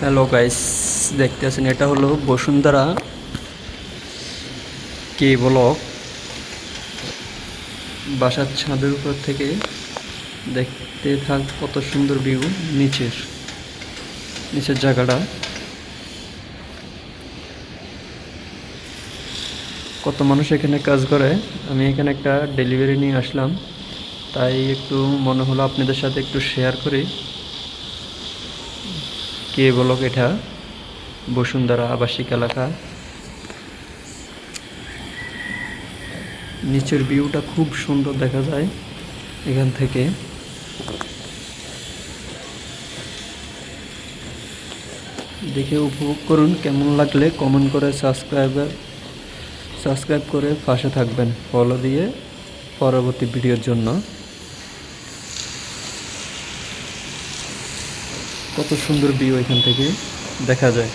Hello guys, দেখতে আছেন, এটা হলো বসুন্ধরা কে ব্লক। বাসার ছাদের উপর থেকে দেখতে থাক কত সুন্দর ভিউ, নিচের নিচের জায়গাটা। কত মানুষ এখানে কাজ করে, আমি এখানে একটা ডেলিভারি নিয়ে আসলাম। তাই একটু মনে হলো আপনাদের সাথে একটু শেয়ার করি। কে ব্লক এটা? বসুন্ধরা আবাসিক এলাকা। নিচের ভিউটা খুব সুন্দর দেখা যায় এখান থেকে। দেখে উপভোগ করুন, কেমন লাগলে কমেন্ট করে সাবস্ক্রাইবার, সাবস্ক্রাইব করে পাশে থাকবেন। ফলো দিয়ে পরবর্তী ভিডিওর জন্য। কত সুন্দর ভিউ এখান থেকে দেখা যায়।